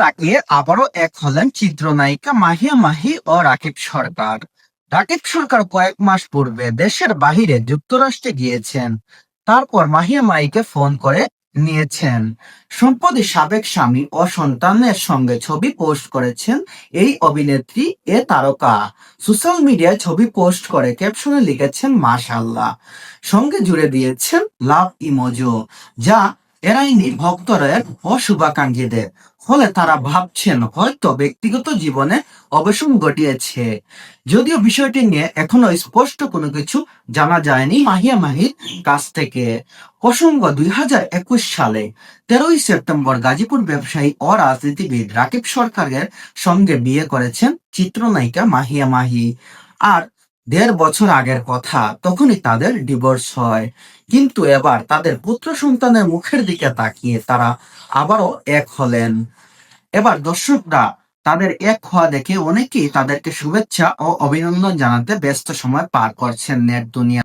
তাকিয়ে আবারও এক হলেন চিত্রনায়িকা মাহিয়া মাহি ও রাকিব সরকার। রাকিব সরকার কয়েক মাস পূর্বে দেশের বাহিরে যুক্তরাষ্ট্রে গিয়েছেন। তারপর মাহিয়া মাহিকে ফোন করে নিয়েছেন। সম্প্রতি সাবেক স্বামী ও সন্তানের সঙ্গে ছবি পোস্ট করেছেন এই অভিনেত্রী এ তারকা। সোশ্যাল মিডিয়ায় ছবি পোস্ট করে ক্যাপশনে লিখেছেন মাশাল্লাহ সঙ্গে জুড়ে দিয়েছেন, লাভ ইমোজো, যা এরাইনি ভক্তদের ও শুভাকাঙ্ক্ষীদের ফলে তারা ভাবছেন হয়তো ব্যক্তিগত জীবনে অবসম ঘটিয়েছে। যদিও বিষয়টি নিয়ে এখনও স্পষ্ট কোনো কিছু জানা যায়নি মাহিয়া মাহির কাছ থেকে। প্রসঙ্গ দুই হাজার একুশ সালে তেরোই সেপ্টেম্বর গাজীপুর ব্যবসায়ী ও রাজনীতিবিদ রাকিব সরকারের সঙ্গে বিয়ে করেছেন চিত্রনায়িকা মাহিয়া মাহি। আর দেড় বছর আগের কথা, তখনই তাদের ডিভোর্স হয়। কিন্তু এবার তাদের পুত্র সন্তানের মুখের দিকে তাকিয়ে তারা আবারও এক হলেন। এবার দর্শকরা তাদের এক হওয়া দেখে অনেকেই তাদেরকে শুভেচ্ছা ও অভিনন্দন জানাতে ব্যস্ত সময় পার করছেন নেট দুনিয়া।